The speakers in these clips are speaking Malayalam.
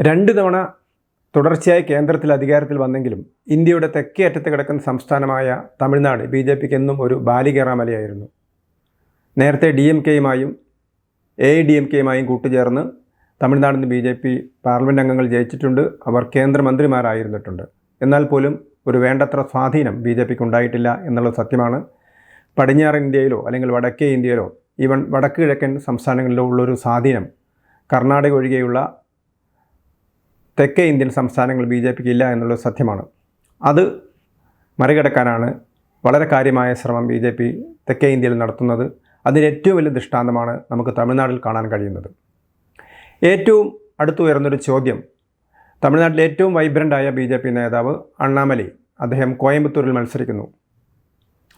രണ്ട് തവണ തുടർച്ചയായി കേന്ദ്രത്തിൽ അധികാരത്തിൽ വന്നെങ്കിലും ഇന്ത്യയുടെ തെക്കേ അറ്റത്ത് കിടക്കുന്ന സംസ്ഥാനമായ തമിഴ്നാട് ബി ജെ പിക്ക് എന്നും ഒരു ബാലികേറാമലയായിരുന്നു നേരത്തെ ഡി എം കെയുമായും എ ഡി എം കെയുമായും കൂട്ടുചേർന്ന് തമിഴ്നാടിന് ബി ജെ പി പാർലമെന്റ് അംഗങ്ങൾ ജയിച്ചിട്ടുണ്ട്. അവർ കേന്ദ്രമന്ത്രിമാരായിരുന്നിട്ടുണ്ട്. എന്നാൽ പോലും ഒരു വേണ്ടത്ര സ്വാധീനം ബി ജെ പിക്ക് ഉണ്ടായിട്ടില്ല എന്നുള്ളത് സത്യമാണ്. പടിഞ്ഞാറൻ ഇന്ത്യയിലോ അല്ലെങ്കിൽ വടക്കേ ഇന്ത്യയിലോ ഈവൻ വടക്ക് കിഴക്കൻ സംസ്ഥാനങ്ങളിലോ ഉള്ളൊരു സ്വാധീനം കർണാടക ഒഴികെയുള്ള തെക്കേ ഇന്ത്യൻ സംസ്ഥാനങ്ങൾ ബി ജെ പിക്ക് ഇല്ല എന്നുള്ളത് സത്യമാണ്. അത് മറികടക്കാനാണ് വളരെ കാര്യമായ ശ്രമം ബി ജെ പി തെക്കേ ഇന്ത്യയിൽ നടത്തുന്നത്. അതിന് ഏറ്റവും വലിയ ദൃഷ്ടാന്തമാണ് നമുക്ക് തമിഴ്നാട്ടിൽ കാണാൻ കഴിയുന്നത്. ഏറ്റവും അടുത്തുയർന്നൊരു ചോദ്യം. തമിഴ്നാട്ടിലെ ഏറ്റവും വൈബ്രന്റായ ബി ജെ പി നേതാവ് അണ്ണാമലൈ. അദ്ദേഹം കോയമ്പത്തൂരിൽ മത്സരിക്കുന്നു.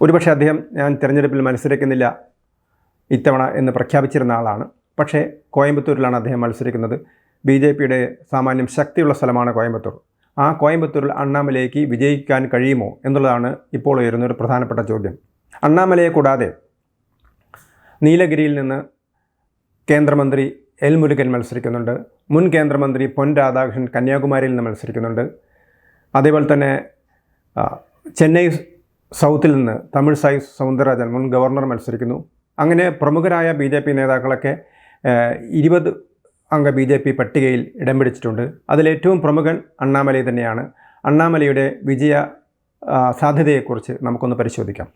ഒരുപക്ഷെ അദ്ദേഹം ഞാൻ തിരഞ്ഞെടുപ്പിൽ മത്സരിക്കുന്നില്ല ഇത്തവണ എന്ന് പ്രഖ്യാപിച്ചിരുന്ന ആളാണ്. പക്ഷേ കോയമ്പത്തൂരിലാണ് അദ്ദേഹം മത്സരിക്കുന്നത്. ബി ജെ പിയുടെ സാമാന്യം ശക്തിയുള്ള സ്ഥലമാണ് കോയമ്പത്തൂർ. ആ കോയമ്പത്തൂരിൽ അണ്ണാമലയ്ക്ക് വിജയിക്കാൻ കഴിയുമോ എന്നുള്ളതാണ് ഇപ്പോൾ ഉയരുന്ന ഒരു പ്രധാനപ്പെട്ട ചോദ്യം. അണ്ണാമലയെ കൂടാതെ നീലഗിരിയിൽ നിന്ന് കേന്ദ്രമന്ത്രി എൽ മുരുകൻ മത്സരിക്കുന്നുണ്ട്. മുൻ കേന്ദ്രമന്ത്രി പൊൻ രാധാകൃഷ്ണൻ കന്യാകുമാരിയിൽ നിന്ന് മത്സരിക്കുന്നുണ്ട്. അതേപോലെ തന്നെ ചെന്നൈ സൗത്തിൽ നിന്ന് തമിഴ് സായി സൗന്ദരരാജൻ മുൻ ഗവർണർ മത്സരിക്കുന്നു. അങ്ങനെ പ്രമുഖരായ ബി നേതാക്കളൊക്കെ ഇരുപത് അംഗ ബി ജെ പി പട്ടികയിൽ ഇടം പിടിച്ചിട്ടുണ്ട്. അതിലേറ്റവും പ്രമുഖൻ അണ്ണാമലൈ തന്നെയാണ്. അണ്ണാമലയുടെ വിജയ സാധ്യതയെക്കുറിച്ച് നമുക്കൊന്ന് പരിശോധിക്കാം.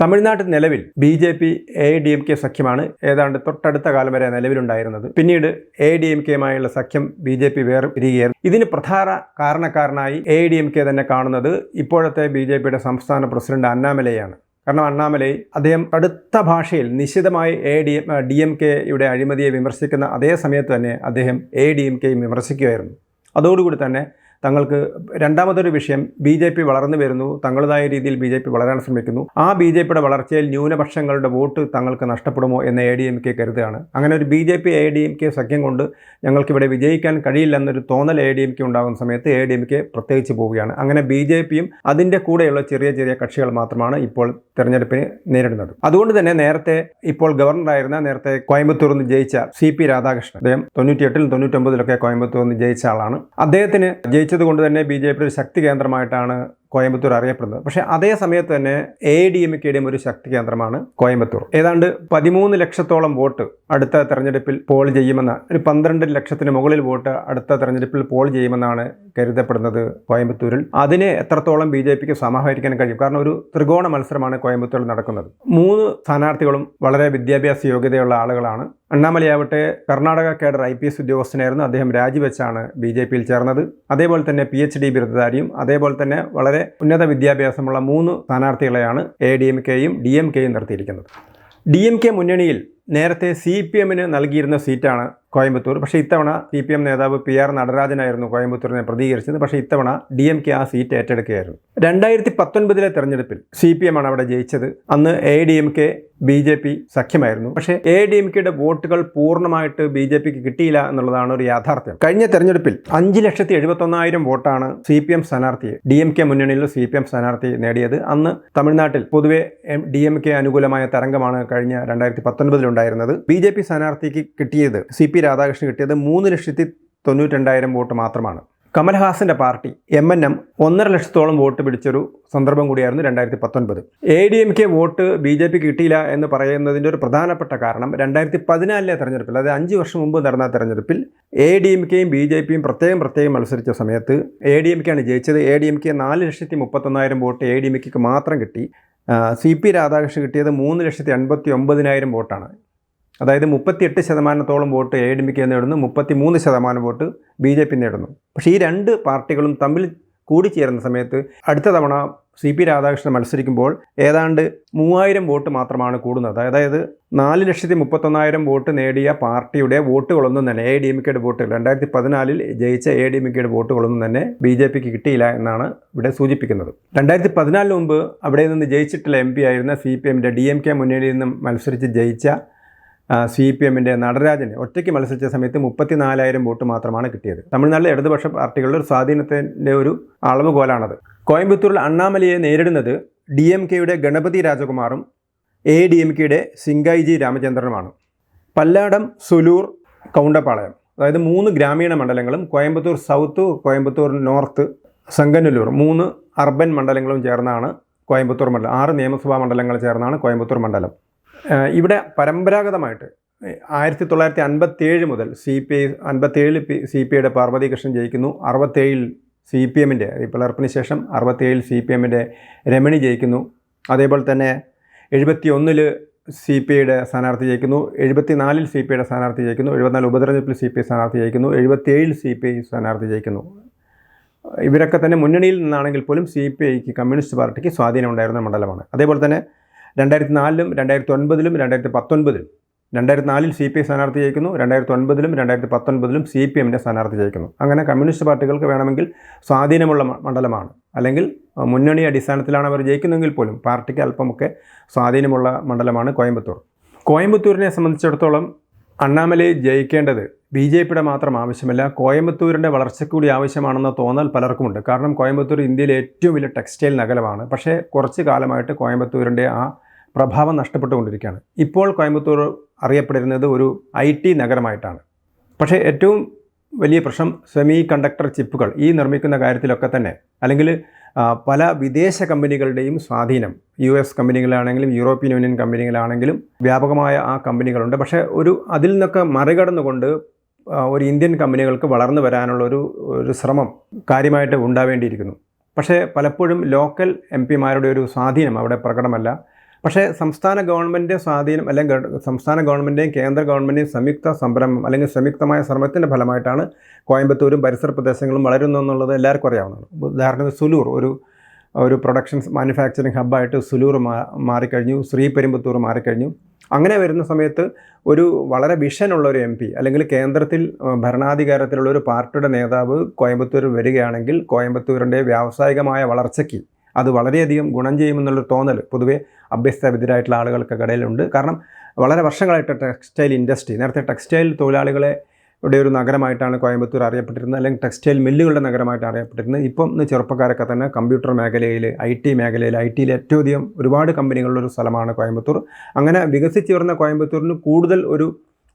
തമിഴ്നാട്ടിൽ നിലവിൽ B J P A D M K സഖ്യമാണ്. ഏതാണ്ട് തൊട്ടടുത്ത കാലം വരെ നിലവിലുണ്ടായിരുന്നത്. പിന്നീട് എ ഡി എം കെയുമായുള്ള സഖ്യം ബി ജെ പി വേർപിരിയുകയായിരുന്നു ഇതിന് പ്രധാന കാരണക്കാരനായി എ ഡി എം കെ തന്നെ കാണുന്നത് ഇപ്പോഴത്തെ ബി ജെ പിയുടെ സംസ്ഥാന പ്രസിഡന്റ് അണ്ണാമലയാണ്. കാരണം അണ്ണാമലൈ അദ്ദേഹം കടുത്ത ഭാഷയിൽ നിശിതമായി എ ഡി ഡി എം കെയുടെ അഴിമതിയെ വിമർശിക്കുന്ന അതേ സമയത്ത് തന്നെ അദ്ദേഹം എ ഡി എം കെയും വിമർശിക്കുമായിരുന്നു അതോടുകൂടി തന്നെ തങ്ങൾക്ക് രണ്ടാമതൊരു വിഷയം ബി ജെ പി വളർന്നു വരുന്നു. തങ്ങളുടേതായ രീതിയിൽ ബി ജെ പി വളരാൻ ശ്രമിക്കുന്നു. ആ ബി ജെ പിയുടെ വളർച്ചയിൽ ന്യൂനപക്ഷങ്ങളുടെ വോട്ട് തങ്ങൾക്ക് നഷ്ടപ്പെടുമോ എന്ന് എ ഡി എം കെ കരുതുകയാണ്. അങ്ങനെ ഒരു B J P A D M K സഖ്യം കൊണ്ട് ഞങ്ങൾക്കിവിടെ വിജയിക്കാൻ കഴിയില്ലെന്നൊരു തോന്നൽ എ ഡി എം കെ ഉണ്ടാകുന്ന സമയത്ത് എ ഡി എം കെ പ്രത്യേകിച്ച് പോവുകയാണ്. അങ്ങനെ ബി ജെ പിയും അതിന്റെ കൂടെയുള്ള ചെറിയ ചെറിയ കക്ഷികൾ മാത്രമാണ് ഇപ്പോൾ തെരഞ്ഞെടുപ്പിന് നേരിടുന്നത്. അതുകൊണ്ട് തന്നെ നേരത്തെ ഇപ്പോൾ ഗവർണറായിരുന്ന നേരത്തെ കോയമ്പത്തൂർ നിന്ന് ജയിച്ച സി പി രാധാകൃഷ്ണൻ അദ്ദേഹം തൊണ്ണൂറ്റിയെട്ടിലും തൊണ്ണൂറ്റൊമ്പതിലൊക്കെ കോയമ്പത്തൂർ നിന്ന് ജയിച്ച ആളാണ്. അദ്ദേഹത്തിന് ജയിച്ചത് കൊണ്ട് തന്നെ ബി ജെ പിയുടെ ഒരു ശക്തി കേന്ദ്രമായിട്ടാണ് കോയമ്പത്തൂർ അറിയപ്പെടുന്നത്. പക്ഷേ അതേ സമയത്ത് തന്നെ എ ഡി എം കെയുടെയും ഒരു ശക്തി കേന്ദ്രമാണ് കോയമ്പത്തൂർ. ഏതാണ്ട് പതിമൂന്ന് ലക്ഷത്തോളം വോട്ട് അടുത്ത തെരഞ്ഞെടുപ്പിൽ പോൾ ചെയ്യുമെന്ന ഒരു പന്ത്രണ്ട് ലക്ഷത്തിന് മുകളിൽ വോട്ട് അടുത്ത തെരഞ്ഞെടുപ്പിൽ പോൾ ചെയ്യുമെന്നാണ് കരുതപ്പെടുന്നത് കോയമ്പത്തൂരിൽ. അതിനെ എത്രത്തോളം ബി ജെ പിക്ക് സമാഹരിക്കാൻ കഴിയും? കാരണം ഒരു ത്രികോണ മത്സരമാണ് കോയമ്പത്തൂരിൽ നടക്കുന്നത്. മൂന്ന് സ്ഥാനാർത്ഥികളും വളരെ വിദ്യാഭ്യാസ യോഗ്യതയുള്ള ആളുകളാണ് അണ്ണാമലയാവട്ടെ Karnataka cadre I P S ഉദ്യോഗസ്ഥനായിരുന്നു അദ്ദേഹം രാജിവെച്ചാണ് ബി ജെ പിയിൽ ചേർന്നത്. അതേപോലെ തന്നെ പി എച്ച് ഡി ബിരുദധാരിയും അതേപോലെ തന്നെ വളരെ ഉന്നത വിദ്യാഭ്യാസമുള്ള മൂന്ന് സ്ഥാനാർത്ഥികളെയാണ് എ ഡി എം കെയും ഡി എം കെയും നിർത്തിയിരിക്കുന്നത്. ഡി എം കെ മുന്നണിയിൽ നേരത്തെ സി പി എമ്മിന് നൽകിയിരുന്ന സീറ്റാണ് കോയമ്പത്തൂർ. പക്ഷേ ഇത്തവണ സി പി എം നേതാവ് പി ആർ നടരാജനായിരുന്നു കോയമ്പത്തൂരിനെ പ്രതികരിച്ചത്. പക്ഷേ ഇത്തവണ ഡി എം കെ ആ സീറ്റ് ഏറ്റെടുക്കുകയായിരുന്നു. രണ്ടായിരത്തി പത്തൊൻപതിലെ തെരഞ്ഞെടുപ്പിൽ സി പി എം ആണ് അവിടെ ജയിച്ചത്. അന്ന് A D M K B J P സഖ്യമായിരുന്നു. പക്ഷേ എ ഡി എം കെയുടെ വോട്ടുകൾ പൂർണമായിട്ട് ബി ജെ പിക്ക് കിട്ടിയില്ല എന്നുള്ളതാണ് ഒരു യാഥാർത്ഥ്യം. കഴിഞ്ഞ തെരഞ്ഞെടുപ്പിൽ അഞ്ച് ലക്ഷത്തി എഴുപത്തൊന്നായിരം വോട്ടാണ് സി പി എം സ്ഥാനാർത്ഥിയെ ഡി എം കെ മുന്നണിയിൽ സി പി എം സ്ഥാനാർത്ഥി നേടിയത്. അന്ന് തമിഴ്നാട്ടിൽ പൊതുവെ ഡി എം കെ അനുകൂലമായ തരംഗമാണ് കഴിഞ്ഞ രണ്ടായിരത്തി പത്തൊൻപതിലുണ്ടായിരുന്നത് ബി ജെ പി സ്ഥാനാർത്ഥിക്ക് കിട്ടിയത് സി പി രാധാകൃഷ്ണൻ കിട്ടിയത് മൂന്ന് ലക്ഷത്തി തൊണ്ണൂറ്റിരണ്ടായിരം വോട്ട് മാത്രമാണ്. കമൽഹാസന്റെ പാർട്ടി എം എൻ എം ഒന്നര ലക്ഷത്തോളം വോട്ട് പിടിച്ചൊരു സന്ദർഭം കൂടിയായിരുന്നു രണ്ടായിരത്തി പത്തൊൻപത്. A D M K vote B J പിക്ക് കിട്ടിയില്ല എന്ന് പറയുന്നതിന്റെ ഒരു പ്രധാനപ്പെട്ട കാരണം രണ്ടായിരത്തി പതിനാലിലെ തെരഞ്ഞെടുപ്പിൽ അതായത് അഞ്ച് വർഷം മുമ്പ് നടന്ന തെരഞ്ഞെടുപ്പിൽ എ ഡി എം കെയും ബി ജെ പിയും പ്രത്യേകം പ്രത്യേകം മത്സരിച്ച സമയത്ത് എ ഡി എം കെ ആണ് ജയിച്ചത്. എ ഡി എം കെ നാല് ലക്ഷത്തി മുപ്പത്തൊന്നായിരം വോട്ട് എ ഡി എം കെക്ക് മാത്രം കിട്ടി. സി പി രാധാകൃഷ്ണൻ കിട്ടിയത് മൂന്ന് ലക്ഷത്തി എൺപത്തി ഒമ്പതിനായിരം വോട്ടാണ്. അതായത് മുപ്പത്തിയെട്ട് ശതമാനത്തോളം വോട്ട് എ ഡി കെ നേടുന്നു മുപ്പത്തി മൂന്ന് ശതമാനം വോട്ട് ബി ജെ പി നേടുന്നു. പക്ഷേ ഈ രണ്ട് പാർട്ടികളും തമ്മിൽ കൂടിച്ചേരുന്ന സമയത്ത് അടുത്ത തവണ സി പി രാധാകൃഷ്ണൻ മത്സരിക്കുമ്പോൾ ഏതാണ്ട് മൂവായിരം വോട്ട് മാത്രമാണ് കൂടുന്നത്. അതായത് നാല് ലക്ഷത്തി മുപ്പത്തൊന്നായിരം വോട്ട് നേടിയ പാർട്ടിയുടെ വോട്ടുകളൊന്നും തന്നെ എ ഡി എം കെയുടെ വോട്ടുകൾ രണ്ടായിരത്തി പതിനാലിൽ ജയിച്ച എ ഡി എം കെയുടെ വോട്ടുകളൊന്നും തന്നെ ബി ജെ പിക്ക് കിട്ടിയില്ല എന്നാണ് ഇവിടെ സൂചിപ്പിക്കുന്നത്. രണ്ടായിരത്തി പതിനാലിന് മുമ്പ് അവിടെ നിന്ന് ജയിച്ചിട്ടുള്ള എം പി ആയിരുന്ന സി പി എമ്മിന്റെ ഡി എം കെ മുന്നണിയിൽ നിന്നും മത്സരിച്ച് ജയിച്ച സി പി എമ്മിന്റെ നടരാജന് ഒറ്റയ്ക്ക് മത്സരിച്ച സമയത്ത് മുപ്പത്തിനാലായിരം വോട്ട് മാത്രമാണ് കിട്ടിയത്. തമിഴ്നാട്ടിലെ ഇടതുപക്ഷ പാർട്ടികളുടെ ഒരു സ്വാധീനത്തിന്റെ ഒരു അളവുകോലാണത്. കോയമ്പത്തൂരിൽ അണ്ണാമലയെ നേരിടുന്നത് ഡി എം കെയുടെ ഗണപതി രാജകുമാറും എ ഡി എം കെയുടെ സിംഗായി ജി രാമചന്ദ്രനുമാണ്. പല്ലാടം സുലൂർ കൗണ്ടപ്പാളയം അതായത് മൂന്ന് ഗ്രാമീണ മണ്ഡലങ്ങളും കോയമ്പത്തൂർ സൗത്ത് കോയമ്പത്തൂർ നോർത്ത് സംഗനല്ലൂർ മൂന്ന് അർബൻ മണ്ഡലങ്ങളും ചേർന്നാണ് കോയമ്പത്തൂർ മണ്ഡലം ആറ് നിയമസഭാ മണ്ഡലങ്ങൾ ചേർന്നാണ് കോയമ്പത്തൂർ മണ്ഡലം. ഇവിടെ പരമ്പരാഗതമായിട്ട് ആയിരത്തി തൊള്ളായിരത്തി അൻപത്തി ഏഴ് മുതൽ സി പി ഐ അൻപത്തേഴിൽ സി പി ഐയുടെ പാർവതി കൃഷ്ണൻ ജയിക്കുന്നു. അറുപത്തേഴിൽ സി പി എമ്മിന്റെ പിളർപ്പിന് ശേഷം അറുപത്തേഴിൽ സി പി എമ്മിന്റെ രമണി ജയിക്കുന്നു. അതേപോലെ തന്നെ എഴുപത്തി ഒന്നിൽ സി പി ഐയുടെ സ്ഥാനാർത്ഥി ജയിക്കുന്നു. എഴുപത്തി നാലിൽ സി പി ഐയുടെ സ്ഥാനാർത്ഥി ജയിക്കുന്നു. എഴുപത്തിനാല് ഉപതെരഞ്ഞെടുപ്പിൽ സി പി ഐ സ്ഥാനാർത്ഥി ജയിക്കുന്നു. എഴുപത്തിയേഴിൽ സി പി ഐ സ്ഥാനാർത്ഥി ജയിക്കുന്നു. ഇവരൊക്കെ തന്നെ മുന്നണിയിൽ നിന്നാണെങ്കിൽ പോലും സി പി ഐക്ക് കമ്മ്യൂണിസ്റ്റ് പാർട്ടിക്ക് സ്വാധീനം ഉണ്ടായിരുന്ന മണ്ഡലമാണ്. അതേപോലെ തന്നെ രണ്ടായിരത്തി നാലിലും രണ്ടായിരത്തി ഒൻപതിലും രണ്ടായിരത്തി പത്തൊൻപതിലും രണ്ടായിരത്തി നാലിൽ സി പി ഐ സ്ഥാനാർത്ഥി ജയിക്കുന്നു. രണ്ടായിരത്തി ഒൻപതിലും രണ്ടായിരത്തി പത്തൊൻപതിലും സി പി എമ്മിന്റെ സ്ഥാനാർത്ഥി ജയിക്കുന്നു. അങ്ങനെ കമ്മ്യൂണിസ്റ്റ് പാർട്ടികൾക്ക് വേണമെങ്കിൽ സ്വാധീനമുള്ള മണ്ഡലമാണ്. അല്ലെങ്കിൽ മുന്നണി അടിസ്ഥാനത്തിലാണ് അവർ ജയിക്കുന്നതെങ്കിൽ പോലും പാർട്ടിക്ക് അല്പമൊക്കെ സ്വാധീനമുള്ള മണ്ഡലമാണ് കോയമ്പത്തൂർ. കോയമ്പത്തൂരിനെ സംബന്ധിച്ചിടത്തോളം അണ്ണാമലൈ ജയിക്കേണ്ടത് ബി ജെ പിയുടെ മാത്രം ആവശ്യമല്ല കോയമ്പത്തൂരിന്റെ വളർച്ചയ്ക്ക് കൂടി ആവശ്യമാണെന്ന തോന്നൽ പലർക്കുമുണ്ട്. കാരണം കോയമ്പത്തൂർ ഇന്ത്യയിലെ ഏറ്റവും വലിയ ടെക്സ്റ്റൈൽ നഗരമാണ്. പക്ഷേ കുറച്ച് കാലമായിട്ട് കോയമ്പത്തൂരിന്റെ ആ പ്രഭാവം നഷ്ടപ്പെട്ടുകൊണ്ടിരിക്കുകയാണ്. ഇപ്പോൾ കോയമ്പത്തൂർ അറിയപ്പെടുന്നത് ഒരു ഐ ടി നഗരമായിട്ടാണ്. പക്ഷേ ഏറ്റവും വലിയ പ്രശ്നം സെമി കണ്ടക്ടർ ചിപ്പുകൾ ഈ നിർമ്മിക്കുന്ന കാര്യത്തിലൊക്കെ തന്നെ. അല്ലെങ്കിൽ പല വിദേശ കമ്പനികളുടെയും സ്വാധീനം. യു എസ് കമ്പനികളാണെങ്കിലും യൂറോപ്യൻ യൂണിയൻ കമ്പനികളാണെങ്കിലും വ്യാപകമായ ആ കമ്പനികളുണ്ട്. പക്ഷേ ഒരു അതിൽ നിന്നൊക്കെ മറികടന്നുകൊണ്ട് ഒരു ഇന്ത്യൻ കമ്പനികൾക്ക് വളർന്നു വരാനുള്ള ഒരു ഒരു ശ്രമം കാര്യമായിട്ട് ഉണ്ടാവേണ്ടിയിരിക്കുന്നു. പക്ഷേ പലപ്പോഴും ലോക്കൽ എം പിമാരുടെ ഒരു സ്വാധീനം അവിടെ പ്രകടമല്ല. പക്ഷേ സംസ്ഥാന ഗവൺമെന്റ് സ്വാധീനം അല്ലെങ്കിൽ സംസ്ഥാന ഗവൺമെന്റെയും കേന്ദ്ര ഗവൺമെന്റെയും സംയുക്ത സംരംഭം അല്ലെങ്കിൽ സംയുക്തമായ ശ്രമത്തിന്റെ ഫലമായിട്ടാണ് കോയമ്പത്തൂരും പരിസര പ്രദേശങ്ങളും വളരുന്നു എന്നുള്ളത് എല്ലാവർക്കും അറിയാവുന്നതാണ്. ഉദാഹരണത്തിന് സുലൂർ ഒരു ഒരു പ്രൊഡക്ഷൻ മാനുഫാക്ചറിങ് ഹബ്ബായിട്ട് സുലൂർ മാ മാറിക്കഴിഞ്ഞു ശ്രീപെരുമ്പത്തൂർ മാറിക്കഴിഞ്ഞു. അങ്ങനെ വരുന്ന സമയത്ത് ഒരു വളരെ വിഷനുള്ള ഒരു എം പി അല്ലെങ്കിൽ കേന്ദ്രത്തിൽ ഭരണാധികാരത്തിലുള്ള ഒരു പാർട്ടിയുടെ നേതാവ് കോയമ്പത്തൂർ വരികയാണെങ്കിൽ കോയമ്പത്തൂരിന്റെ വ്യാവസായികമായ വളർച്ചയ്ക്ക് അത് വളരെയധികം ഗുണം ചെയ്യുമെന്നുള്ളൊരു തോന്നൽ പൊതുവെ അഭ്യസ്തവിദ്യരായിട്ടുള്ള ആളുകൾക്ക് ഇടയിലുണ്ട് കാരണം വളരെ വർഷങ്ങളായിട്ട് ടെക്സ്റ്റൈൽ ഇൻഡസ്ട്രി നേരത്തെ ടെക്സ്റ്റൈൽ തൊഴിലാളികളെ ഇവിടെ ഒരു നഗരമായിട്ടാണ് കോയമ്പത്തൂർ അറിയപ്പെട്ടിരുന്നത് അല്ലെങ്കിൽ ടെക്സ്റ്റൈൽ മില്ലുകളുടെ നഗരമായിട്ട് അറിയപ്പെട്ടിരുന്നത്. ഇപ്പം ഇന്ന് ചെറുപ്പക്കാരൊക്കെ തന്നെ കമ്പ്യൂട്ടർ മേഖലയിൽ ഐ ടി മേഖലയിൽ ഐ ടിയിൽ ഏറ്റവും അധികം ഒരുപാട് കമ്പനികളുള്ളൊരു സ്ഥലമാണ് കോയമ്പത്തൂർ. അങ്ങനെ വികസിച്ചു വരുന്ന കോയമ്പത്തൂരിന് കൂടുതൽ ഒരു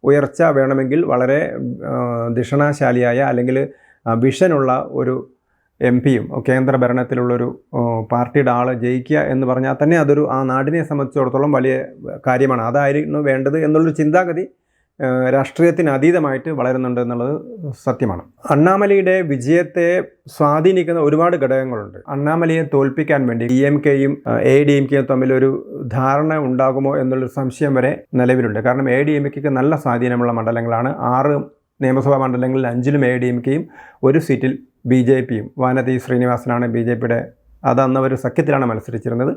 ഉയർച്ച വേണമെങ്കിൽ വളരെ ദിഷണാശാലിയായ അല്ലെങ്കിൽ വിഷനുള്ള ഒരു എം പിയും കേന്ദ്ര ഭരണത്തിലുള്ളൊരു പാർട്ടിയുടെ ആൾ ജയിക്കുക എന്ന് പറഞ്ഞാൽ തന്നെ അതൊരു ആ നാടിനെ സംബന്ധിച്ചിടത്തോളം വലിയ കാര്യമാണ്. അതായിരുന്നു വേണ്ടത് എന്നുള്ളൊരു ചിന്താഗതി രാഷ്ട്രീയത്തിന് അതീതമായിട്ട് വളരുന്നുണ്ട് എന്നുള്ളത് സത്യമാണ്. അണ്ണാമലയുടെ വിജയത്തെ സ്വാധീനിക്കുന്ന ഒരുപാട് ഘടകങ്ങളുണ്ട്. അണ്ണാമലയെ തോൽപ്പിക്കാൻ വേണ്ടി ഡി എം കെയും എ ഡി എം കെയും തമ്മിലൊരു ധാരണ ഉണ്ടാകുമോ എന്നുള്ളൊരു സംശയം വരെ നിലവിലുണ്ട്. കാരണം എ ഡി എം കെക്ക് നല്ല സ്വാധീനമുള്ള മണ്ഡലങ്ങളാണ്. ആറ് നിയമസഭാ മണ്ഡലങ്ങളിൽ അഞ്ചിലും എ ഡി എം കെയും ഒരു സീറ്റിൽ ബി ജെ പിയും വാനതി ശ്രീനിവാസനാണ് ബി ജെ പിയുടെ അത് അന്ന് അവർ സഖ്യത്തിലാണ് മത്സരിച്ചിരുന്നത്.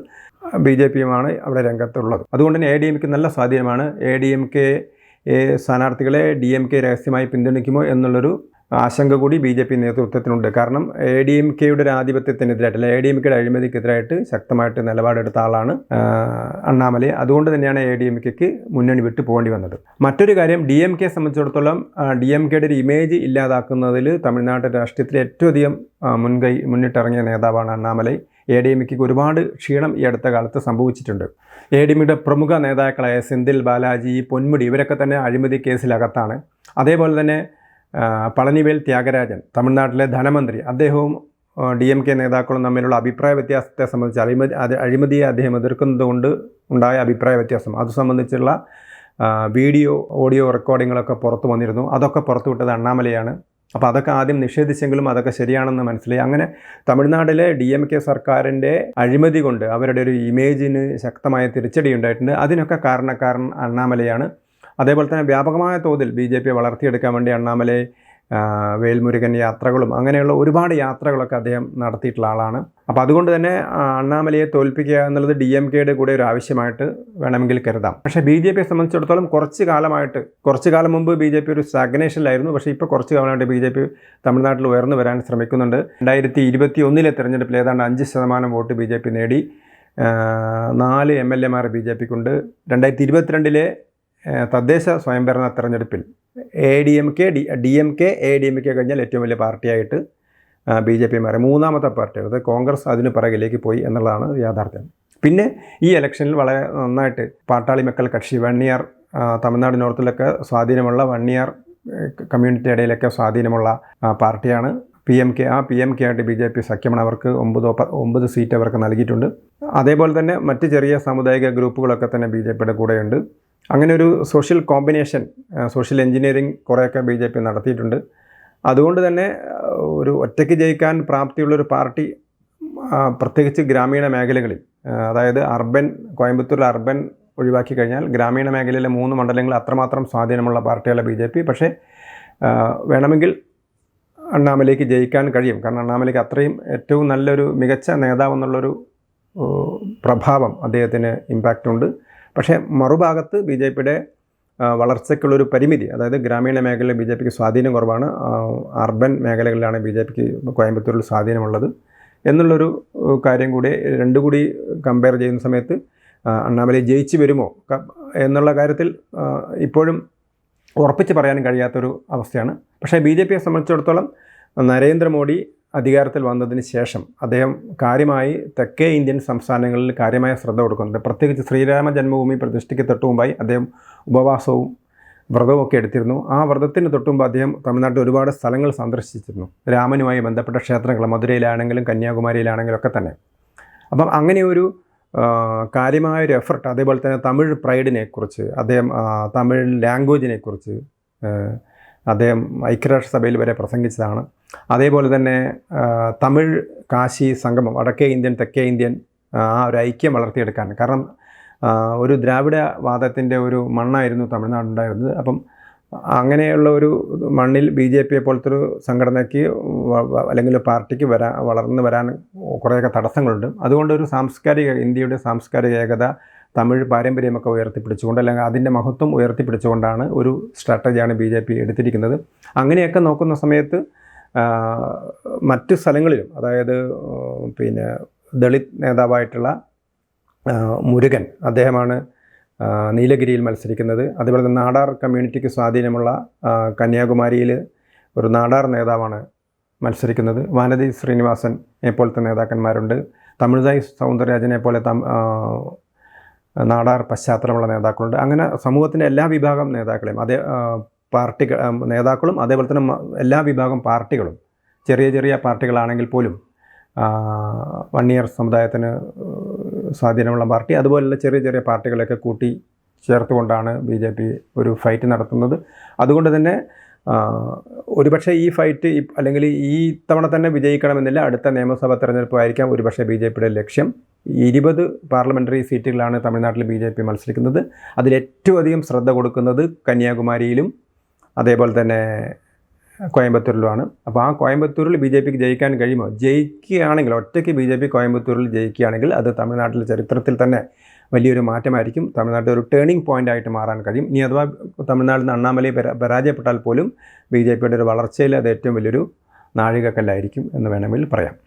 ബി ജെ പിയുമാണ് അവിടെ രംഗത്തുള്ളത്. അതുകൊണ്ട് തന്നെ എ ഡി എം കെ നല്ല സ്വാധീനമാണ്. എ ഡി എം കെ സ്ഥാനാർത്ഥികളെ ഡി എം കെ രഹസ്യമായി പിന്തുണയ്ക്കുമോ എന്നുള്ളൊരു ആശങ്ക കൂടി ബി ജെ പി നേതൃത്വത്തിനുണ്ട്. കാരണം എ ഡി എം കെയുടെ ഒരു ആധിപത്യത്തിനെതിരായിട്ട് അല്ലെങ്കിൽ എ ഡി എം കെയുടെ അഴിമതിക്കെതിരായിട്ട് ശക്തമായിട്ട് നിലപാടെടുത്ത ആളാണ് അണ്ണാമലൈ. അതുകൊണ്ട് തന്നെയാണ് എ ഡി എം കെക്ക് മുന്നണി വിട്ടു പോകേണ്ടി വന്നത്. മറ്റൊരു കാര്യം ഡി എം കെ സംബന്ധിച്ചിടത്തോളം ഡി എം കെയുടെ ഒരു ഇമേജ് ഇല്ലാതാക്കുന്നതിൽ തമിഴ്നാട് രാഷ്ട്രീയത്തിൽ ഏറ്റവും അധികം മുൻകൈ മുന്നിട്ടിറങ്ങിയ നേതാവാണ് അണ്ണാമലൈ. എ ഡി എം കെക്ക് ഒരുപാട് ക്ഷീണം ഈ അടുത്ത കാലത്ത് സംഭവിച്ചിട്ടുണ്ട്. എ ഡി എമ്മിയുടെ പ്രമുഖ നേതാക്കളായ സെന്തിൽ ബാലാജി പൊന്മുടി ഇവരൊക്കെ തന്നെ അഴിമതി കേസിലകത്താണ്. അതേപോലെ തന്നെ പളനിവേൽ ത്യാഗരാജൻ തമിഴ്നാട്ടിലെ ധനമന്ത്രി. അദ്ദേഹവും ഡി എം കെ നേതാക്കളും തമ്മിലുള്ള അഭിപ്രായ വ്യത്യാസത്തെ സംബന്ധിച്ച് അഴിമതി അഴിമതിയെ അദ്ദേഹം എതിർക്കുന്നതുകൊണ്ട് ഉണ്ടായ അഭിപ്രായ വ്യത്യാസം. അത് സംബന്ധിച്ചുള്ള വീഡിയോ ഓഡിയോ റെക്കോർഡിങ്ങുകളൊക്കെ പുറത്തു വന്നിരുന്നു. അതൊക്കെ പുറത്തുവിട്ടത് അണ്ണാമലയാണ്. അപ്പോൾ അതൊക്കെ ആദ്യം നിഷേധിച്ചെങ്കിലും അതൊക്കെ ശരിയാണെന്ന് മനസ്സിലായി. അങ്ങനെ തമിഴ്നാട്ടിലെ ഡി എം കെ സർക്കാരിന്റെ അഴിമതി കൊണ്ട് അവരുടെ ഒരു ഇമേജിന് ശക്തമായ തിരിച്ചടി ഉണ്ടായിട്ടുണ്ട് അതിനൊക്കെ കാരണക്കാരൻ അണ്ണാമലയാണ്. അതേപോലെ തന്നെ വ്യാപകമായ തോതിൽ ബി ജെ പി വളർത്തിയെടുക്കാൻ വേണ്ടി അണ്ണാമലൈ വേൽമുരുകൻ യാത്രകളും അങ്ങനെയുള്ള ഒരുപാട് യാത്രകളൊക്കെ അദ്ദേഹം നടത്തിയിട്ടുള്ള ആളാണ്. അപ്പോൾ അതുകൊണ്ട് തന്നെ അണ്ണാമലയെ തോൽപ്പിക്കുക എന്നുള്ളത് ഡി എം കെയുടെ കൂടെ ഒരു ആവശ്യമായിട്ട് വേണമെങ്കിൽ കരുതാം. പക്ഷേ ബി ജെ പിയെ സംബന്ധിച്ചിടത്തോളം കുറച്ച് കാലമായിട്ട് കുറച്ച് കാലം മുമ്പ് ബി ജെ പി ഒരു സ്റ്റാഗ്നേഷനിലായിരുന്നു. പക്ഷേ ഇപ്പോൾ കുറച്ച് കാലമായിട്ട് ബി ജെ പി തമിഴ്നാട്ടിൽ ഉയർന്നു വരാൻ ശ്രമിക്കുന്നുണ്ട്. രണ്ടായിരത്തി ഇരുപത്തി ഒന്നിലെ തെരഞ്ഞെടുപ്പിൽ ഏതാണ്ട് അഞ്ച് ശതമാനം വോട്ട് ബി ജെ പി നേടി. നാല് എം എൽ എമാർ ബി ജെ പിക്കുണ്ട്. രണ്ടായിരത്തി ഇരുപത്തിരണ്ടിലെ തദ്ദേശ സ്വയംഭരണ തെരഞ്ഞെടുപ്പിൽ A D M K D D M K A D M K കഴിഞ്ഞാൽ ഏറ്റവും വലിയ പാർട്ടിയായിട്ട് ബി ജെ പി മാറി. മൂന്നാമത്തെ പാർട്ടി അത് കോൺഗ്രസ് അതിന് പിറകിലേക്ക് പോയി എന്നുള്ളതാണ് യാഥാർത്ഥ്യം. പിന്നെ ഈ ഇലക്ഷനിൽ വളരെ നന്നായിട്ട് പാട്ടാളി മക്കൾ കക്ഷി വണ്ണിയാർ തമിഴ്നാട് നോർത്തിലൊക്കെ സ്വാധീനമുള്ള വണ്ണിയാർ കമ്മ്യൂണിറ്റി ഇടയിലൊക്കെ സ്വാധീനമുള്ള പാർട്ടിയാണ്. പി എം കെ ആ പി എം കെ ആയിട്ട് ബി ജെ പി സഖ്യമാണ് അവർക്ക് ഒമ്പത് ഒമ്പത് സീറ്റ് അവർക്ക് നൽകിയിട്ടുണ്ട്. അതേപോലെ തന്നെ മറ്റ് ചെറിയ സാമുദായിക ഗ്രൂപ്പുകളൊക്കെ തന്നെ ബി ജെ പിയുടെ കൂടെയുണ്ട്. അങ്ങനെ ഒരു സോഷ്യൽ കോമ്പിനേഷൻ സോഷ്യൽ എഞ്ചിനീയറിംഗ് കുറേയൊക്കെ ബി ജെ പി നടത്തിയിട്ടുണ്ട്. അതുകൊണ്ട് തന്നെ ഒരു ഒറ്റയ്ക്ക് ജയിക്കാൻ പ്രാപ്തിയുള്ളൊരു പാർട്ടി പ്രത്യേകിച്ച് ഗ്രാമീണ മേഖലകളിൽ അതായത് അർബൻ കോയമ്പത്തൂരിൽ അർബൻ ഒഴിവാക്കി കഴിഞ്ഞാൽ ഗ്രാമീണ മേഖലയിലെ മൂന്ന് മണ്ഡലങ്ങൾ അത്രമാത്രം സ്വാധീനമുള്ള പാർട്ടിയല്ല ബി ജെ പി. പക്ഷേ വേണമെങ്കിൽ അണ്ണാമലേക്ക് ജയിക്കാൻ കഴിയും. കാരണം അണ്ണാമലയ്ക്ക് അത്രയും ഏറ്റവും നല്ലൊരു മികച്ച നേതാവെന്നുള്ളൊരു പ്രഭാവം അദ്ദേഹത്തിന് ഇമ്പാക്റ്റ് ഉണ്ട്. പക്ഷേ മറുഭാഗത്ത് ബി ജെ പിയുടെ വളർച്ചയ്ക്കുള്ളൊരു പരിമിതി അതായത് ഗ്രാമീണ മേഖലയിൽ ബി ജെ പിക്ക് സ്വാധീനം കുറവാണ് അർബൻ മേഖലകളിലാണ് ബി ജെ പിക്ക് കോയമ്പത്തൂരിൽ സ്വാധീനമുള്ളത് എന്നുള്ളൊരു കാര്യം കൂടി രണ്ടു കൂടി കമ്പയർ ചെയ്യുന്ന സമയത്ത് അണ്ണാമലൈ ജയിച്ചു വരുമോ? എന്നുള്ള കാര്യത്തിൽ ഇപ്പോഴും ഉറപ്പിച്ച് പറയാനും കഴിയാത്തൊരു അവസ്ഥയാണ്. പക്ഷേ ബി ജെ പിയെ സംബന്ധിച്ചിടത്തോളം നരേന്ദ്രമോദി അധികാരത്തിൽ വന്നതിന് ശേഷം അദ്ദേഹം കാര്യമായി തെക്കേ ഇന്ത്യൻ സംസ്ഥാനങ്ങളിൽ കാര്യമായ ശ്രദ്ധ കൊടുക്കുന്നുണ്ട്. പ്രത്യേകിച്ച് ശ്രീരാമ ജന്മഭൂമി പ്രതിഷ്ഠയ്ക്ക് തൊട്ട് മുമ്പായി അദ്ദേഹം ഉപവാസവും വ്രതവും ഒക്കെ എടുത്തിരുന്നു. ആ വ്രതത്തിന് തൊട്ടുമുമ്പ് അദ്ദേഹം തമിഴ്നാട്ടിൽ ഒരുപാട് സ്ഥലങ്ങൾ സന്ദർശിച്ചിരുന്നു. രാമനുമായി ബന്ധപ്പെട്ട ക്ഷേത്രങ്ങൾ മധുരയിലാണെങ്കിലും കന്യാകുമാരിയിലാണെങ്കിലും ഒക്കെ തന്നെ. അപ്പം അങ്ങനെ ഒരു കാര്യമായൊരു എഫർട്ട് അതേപോലെ തന്നെ തമിഴ് പ്രൈഡിനെക്കുറിച്ച് അദ്ദേഹം തമിഴ് ലാംഗ്വേജിനെ കുറിച്ച് ആ, അദ്ദേഹം ഐക്യരാഷ്ട്രസഭയിൽ വരെ പ്രസംഗിച്ചതാണ്. അതേപോലെ തന്നെ തമിഴ് കാശി സംഗമം വടക്കേ ഇന്ത്യൻ തെക്കേ ഇന്ത്യൻ ആ ഒരു ഐക്യം വളർത്തിയെടുക്കാൻ കാരണം ഒരു ദ്രാവിഡവാദത്തിന്റെ ഒരു മണ്ണായിരുന്നു തമിഴ്നാടുണ്ടായിരുന്നത്. അപ്പം അങ്ങനെയുള്ള ഒരു മണ്ണിൽ ബി ജെ പിയെ പോലത്തെ ഒരു സംഘടനയ്ക്ക് അല്ലെങ്കിൽ പാർട്ടിക്ക് വരാൻ വളർന്നു വരാൻ കുറേയൊക്കെ തടസ്സങ്ങളുണ്ട്. അതുകൊണ്ട് ഒരു സാംസ്കാരിക ഇന്ത്യയുടെ സാംസ്കാരിക ഏകത തമിഴ് പാരമ്പര്യമൊക്കെ ഉയർത്തിപ്പിടിച്ചുകൊണ്ട് അല്ലെങ്കിൽ അതിന്റെ മഹത്വം ഉയർത്തിപ്പിടിച്ചുകൊണ്ടാണ് ഒരു സ്ട്രാറ്റജിയാണ് ബി ജെ പി എടുത്തിരിക്കുന്നത്. അങ്ങനെയൊക്കെ നോക്കുന്ന സമയത്ത് മറ്റ് സ്ഥലങ്ങളിലും അതായത് പിന്നെ ദളിത് നേതാവായിട്ടുള്ള മുരുകൻ അദ്ദേഹമാണ് നീലഗിരിയിൽ മത്സരിക്കുന്നത്. അതുപോലെ തന്നെ നാടാർ കമ്മ്യൂണിറ്റിക്ക് സ്വാധീനമുള്ള കന്യാകുമാരിയിൽ ഒരു നാടാർ നേതാവാണ് മത്സരിക്കുന്നത്. വാനതി ശ്രീനിവാസൻ പോലത്തെ നേതാക്കന്മാരുണ്ട്. തമിഴ്സായി സൗന്ദരരാജനെ പോലെ തം നാടാർ പശ്ചാത്തലമുള്ള നേതാക്കളുണ്ട്. അങ്ങനെ സമൂഹത്തിന്റെ എല്ലാ വിഭാഗം നേതാക്കളെയും അതേ പാർട്ടി നേതാക്കളും അതേപോലെ തന്നെ എല്ലാ വിഭാഗം പാർട്ടികളും ചെറിയ ചെറിയ പാർട്ടികളാണെങ്കിൽ പോലും വൺ ഇയർ സമുദായത്തിന് സ്വാധീനമുള്ള പാർട്ടി അതുപോലുള്ള ചെറിയ ചെറിയ പാർട്ടികളെയൊക്കെ കൂട്ടി ചേർത്തുകൊണ്ടാണ് ബി ജെ പി ഒരു ഫൈറ്റ് നടത്തുന്നത്. അതുകൊണ്ട് തന്നെ ഒരുപക്ഷെ ഈ ഫൈറ്റ് അല്ലെങ്കിൽ ഈ തവണ തന്നെ വിജയിക്കണമെന്നില്ല അടുത്ത നിയമസഭാ തെരഞ്ഞെടുപ്പ് ആയിരിക്കാം ഒരുപക്ഷെ ബി ജെ പിയുടെ ലക്ഷ്യം. ഇരുപത് പാർലമെന്ററി സീറ്റുകളാണ് തമിഴ്നാട്ടിൽ ബി ജെ പി മത്സരിക്കുന്നത്. അതിലേറ്റവും അധികം ശ്രദ്ധ കൊടുക്കുന്നത് കന്യാകുമാരിയിലും അതേപോലെ തന്നെ കോയമ്പത്തൂരിലുമാണ്. അപ്പോൾ ആ കോയമ്പത്തൂരിൽ ബി ജെ പിക്ക് ജയിക്കാൻ കഴിയുമോ? ജയിക്കുകയാണെങ്കിൽ ഒറ്റയ്ക്ക് ബി ജെ പി കോയമ്പത്തൂരിൽ ജയിക്കുകയാണെങ്കിൽ അത് തമിഴ്നാട്ടിലെ ചരിത്രത്തിൽ തന്നെ വലിയൊരു മാറ്റമായിരിക്കും. തമിഴ്നാട്ടിൽ ഒരു ടേണിംഗ് പോയിന്റ് ആയിട്ട് മാറാൻ കഴിയും. ഇനി അഥവാ തമിഴ്നാട്ടിൽ നിന്ന് അണ്ണാമലയെ പരാ- പരാജയപ്പെട്ടാൽ പോലും ബി ജെ പിയുടെ ഒരു വളർച്ചയിൽ അത് ഏറ്റവും വലിയൊരു നാഴികക്കല്ലായിരിക്കും എന്ന് വേണമെങ്കിൽ പറയാം.